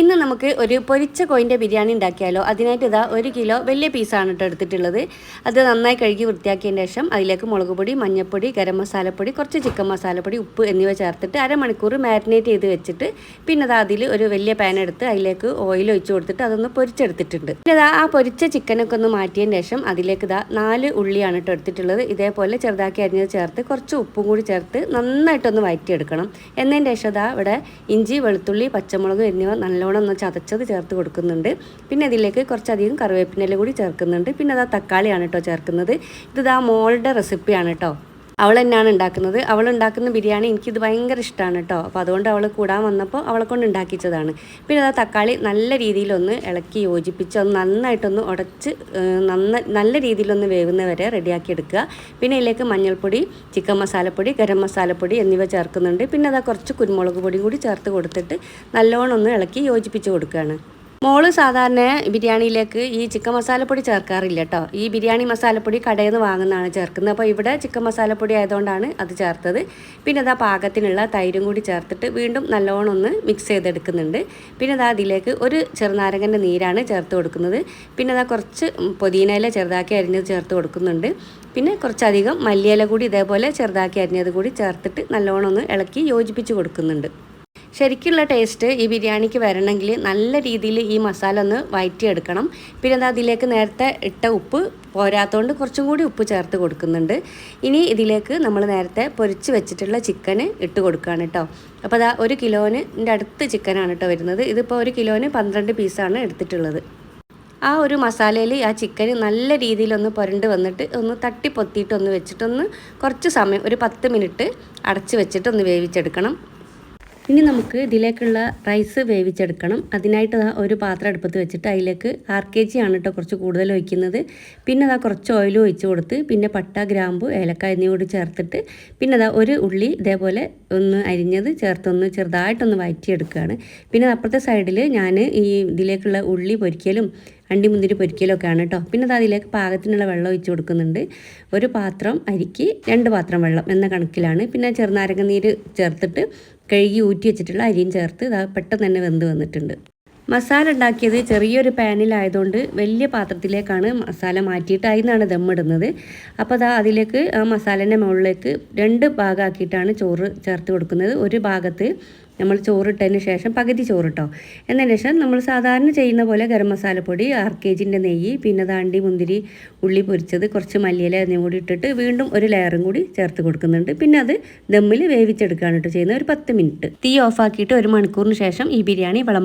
ഇന്ന് നമുക്ക് ഒരു പൊരിച്ച കോയിന്റെ ബിരിയാണി ഉണ്ടാക്കിയാലോ? അതിനായിട്ട് ഇതാ ഒരു കിലോ വലിയ പീസാണ് കേട്ടോ എടുത്തിട്ടുള്ളത്. അത് നന്നായി കഴുകി വൃത്തിയാക്കിയതിന് ശേഷം അതിലേക്ക് മുളക് പൊടി മഞ്ഞൾപ്പൊടി ഗരം മസാലപ്പൊടി കുറച്ച് ചിക്കൻ മസാലപ്പൊടി ഉപ്പ് എന്നിവ ചേർത്തിട്ട് അരമണിക്കൂർ മാരിനേറ്റ് ചെയ്ത് വെച്ചിട്ട് പിന്നെ അത് അതിൽ ഒരു വലിയ പാൻ എടുത്ത് അതിലേക്ക് ഓയിൽ ഒഴിച്ച് കൊടുത്തിട്ട് അതൊന്ന് പൊരിച്ചെടുത്തിട്ടുണ്ട്. പിന്നെ ഇതാ ആ പൊരിച്ച ചിക്കനൊക്കെ ഒന്ന് മാറ്റിയതിന് ശേഷം അതിലേക്ക് ഇതാ നാല് ഉള്ളിയാണ് കേട്ടോ എടുത്തിട്ടുള്ളത്. ഇതേപോലെ ചെറുതാക്കി അരിഞ്ഞത് ചേർത്ത് കുറച്ച് ഉപ്പും കൂടി ചേർത്ത് നന്നായിട്ടൊന്ന് വഴറ്റിയെടുക്കണം എന്നതിന്റെ ശേഷം ഇതാ ഇവിടെ ഇഞ്ചി വെളുത്തുള്ളി പച്ചമുളക് എന്നിവ നല്ലോണം ഒന്ന് ചതച്ചത് ചേർത്ത് കൊടുക്കുന്നുണ്ട്. പിന്നെ ഇതിലേക്ക് കുറച്ചധികം കറിവേപ്പിനില കൂടി ചേർക്കുന്നുണ്ട്. പിന്നെ അതാ തക്കാളിയാണ് കേട്ടോ ചേർക്കുന്നത്. ഇത് ഇതാ മോളുടെ റെസിപ്പിയാണ് കേട്ടോ അവൾ തന്നെയാണ് ഉണ്ടാക്കുന്നത്. അവൾ ഉണ്ടാക്കുന്ന ബിരിയാണി എനിക്കിത് ഭയങ്കര ഇഷ്ടമാണ് കേട്ടോ. അപ്പോൾ അതുകൊണ്ട് അവൾ കൂടാൻ വന്നപ്പോൾ അവളെ കൊണ്ട് ഉണ്ടാക്കിച്ചതാണ്. പിന്നെ അത് തക്കാളി നല്ല രീതിയിലൊന്ന് ഇളക്കി യോജിപ്പിച്ച് ഒന്ന് നന്നായിട്ടൊന്ന് ഉടച്ച് നന്ന നല്ല രീതിയിലൊന്ന് വേവുന്ന വരെ റെഡിയാക്കി എടുക്കുക. പിന്നെ ഇതിലേക്ക് മഞ്ഞൾപ്പൊടി ചിക്കൻ മസാലപ്പൊടി ഗരം മസാലപ്പൊടി എന്നിവ ചേർക്കുന്നുണ്ട്. പിന്നെ അതാ കുറച്ച് കുരുമുളക് പൊടിയും കൂടി ചേർത്ത് കൊടുത്തിട്ട് നല്ലോണം ഒന്ന് ഇളക്കി യോജിപ്പിച്ച് കൊടുക്കുകയാണ്. മോൾ സാധാരണ ബിരിയാണിയിലേക്ക് ഈ ചിക്കൻ മസാലപ്പൊടി ചേർക്കാറില്ല കേട്ടോ. ഈ ബിരിയാണി മസാലപ്പൊടി കടയിൽ നിന്ന് വാങ്ങുന്നതാണ് ചേർക്കുന്നത്. അപ്പോൾ ഇവിടെ ചിക്കൻ മസാലപ്പൊടി ആയതുകൊണ്ടാണ് അത് ചേർത്തത്. പിന്നെ അതാ പാകത്തിനുള്ള തൈരും കൂടി ചേർത്തിട്ട് വീണ്ടും നല്ലോണം ഒന്ന് മിക്സ് ചെയ്തെടുക്കുന്നുണ്ട്. പിന്നെ അതാ അതിലേക്ക് ഒരു ചെറുനാരങ്ങന്റെ നീരാണ് ചേർത്ത് കൊടുക്കുന്നത്. പിന്നെ അതാ കുറച്ച് പൊതിനയില ചെറുതാക്കി അരിഞ്ഞത് ചേർത്ത് കൊടുക്കുന്നുണ്ട്. പിന്നെ കുറച്ചധികം മല്ലിയില കൂടി ഇതേപോലെ ചെറുതാക്കി അരിഞ്ഞത് കൂടി ചേർത്തിട്ട് നല്ലോണം ഒന്ന് ഇളക്കി യോജിപ്പിച്ച് കൊടുക്കുന്നുണ്ട്. ശരിക്കുള്ള ടേസ്റ്റ് ഈ ബിരിയാണിക്ക് വരണമെങ്കിൽ നല്ല രീതിയിൽ ഈ മസാല ഒന്ന് വയറ്റിയെടുക്കണം. പിന്നെ അത് അതിലേക്ക് നേരത്തെ ഇട്ട ഉപ്പ് പോരാത്തതുകൊണ്ട് കുറച്ചും കൂടി ഉപ്പ് ചേർത്ത് കൊടുക്കുന്നുണ്ട്. ഇനി ഇതിലേക്ക് നമ്മൾ നേരത്തെ പൊരിച്ച് വെച്ചിട്ടുള്ള ചിക്കന് ഇട്ട് കൊടുക്കുകയാണ് കേട്ടോ അപ്പോൾ അതാ ഒരു കിലോന് അടുത്ത് ചിക്കനാണ് കേട്ടോ വരുന്നത്. ഇതിപ്പോൾ ഒരു കിലോന് പന്ത്രണ്ട് പീസാണ് എടുത്തിട്ടുള്ളത്. ആ ഒരു മസാലയിൽ ആ ചിക്കൻ നല്ല രീതിയിലൊന്ന് പുരണ്ട് വന്നിട്ട് ഒന്ന് തട്ടി പൊത്തിയിട്ട് ഒന്ന് വെച്ചിട്ടൊന്ന് കുറച്ച് സമയം ഒരു പത്ത് മിനിറ്റ് അടച്ച് വെച്ചിട്ടൊന്ന് വേവിച്ചെടുക്കണം. ഇനി നമുക്ക് ഇതിലേക്കുള്ള റൈസ് വേവിച്ചെടുക്കണം. അതിനായിട്ട് ഒരു പാത്രം അടുപ്പത്ത് വെച്ചിട്ട് അതിലേക്ക് ആർ കെ ജി ആണ് കേട്ടോ കുറച്ച് കൂടുതൽ ഒഴിക്കുന്നത്. പിന്നെ അതാ കുറച്ച് ഓയിൽ ഒഴിച്ച് കൊടുത്ത് പിന്നെ പട്ട ഗ്രാമ്പു ഏലക്ക എന്നിവ കൂടി ചേർത്തിട്ട് പിന്നെ അതാ ഒരു ഉള്ളി ഇതേപോലെ ഒന്ന് അരിഞ്ഞത് ചേർത്തൊന്ന് ചെറുതായിട്ടൊന്ന് വഴറ്റിയെടുക്കുകയാണ് പിന്നെ അപ്പുറത്തെ സൈഡിൽ ഞാൻ ഈ ഇതിലേക്കുള്ള ഉള്ളി പൊരിക്കലും അണ്ടി മുന്തിരി പൊരിക്കലൊക്കെയാണ് കേട്ടോ പിന്നെ അത് അതിലേക്ക് പാകത്തിനുള്ള വെള്ളം ഒഴിച്ച് കൊടുക്കുന്നുണ്ട്. ഒരു പാത്രം അരിക്ക് രണ്ട് പാത്രം വെള്ളം എന്ന കണക്കിലാണ്. പിന്നെ ചെറുനാരങ്ങ നീര് ചേർത്തിട്ട് കഴുകി ഊറ്റി വെച്ചിട്ടുള്ള അരിയും ചേർത്ത് ഇതാ പെട്ടെന്ന് തന്നെ വെന്ത് വന്നിട്ടുണ്ട്. മസാല ഉണ്ടാക്കിയത് ചെറിയൊരു പാനിലായതുകൊണ്ട് വലിയ പാത്രത്തിലേക്കാണ് മസാല മാറ്റിയിട്ടായിരുന്നാണ് ദമ്മിടുന്നത്. അപ്പോൾ അതാ അതിലേക്ക് ആ മസാലേന്റെ മുകളിലേക്ക് രണ്ട് ഭാഗമാക്കിയിട്ടാണ് ചോറ് ചേർത്ത് കൊടുക്കുന്നത്. ഒരു ഭാഗത്ത് നമ്മൾ ചോറിട്ടതിന് ശേഷം പകുതി ചോറിട്ടോ. എന്നതിന് ശേഷം നമ്മൾ സാധാരണ ചെയ്യുന്ന പോലെ ഗരം മസാലപ്പൊടി ആർ കെ ജിന്റെ നെയ്യ് പിന്നെ താണ്ടി മുന്തിരി ഉള്ളി പൊരിച്ചത് കുറച്ച് മല്ലിയില എന്നിവ കൂടി ഇട്ടിട്ട് വീണ്ടും ഒരു ലെയറും കൂടി ചേർത്ത് കൊടുക്കുന്നുണ്ട്. പിന്നെ അത് ദമ്മിൽ വേവിച്ചെടുക്കുകയാണ് കേട്ടോ ചെയ്യുന്നത്. ഒരു പത്ത് മിനിറ്റ്. തീ ഓഫാക്കിയിട്ട് ഒരു മണിക്കൂറിന് ശേഷം ഈ ബിരിയാണി വിളമ്പ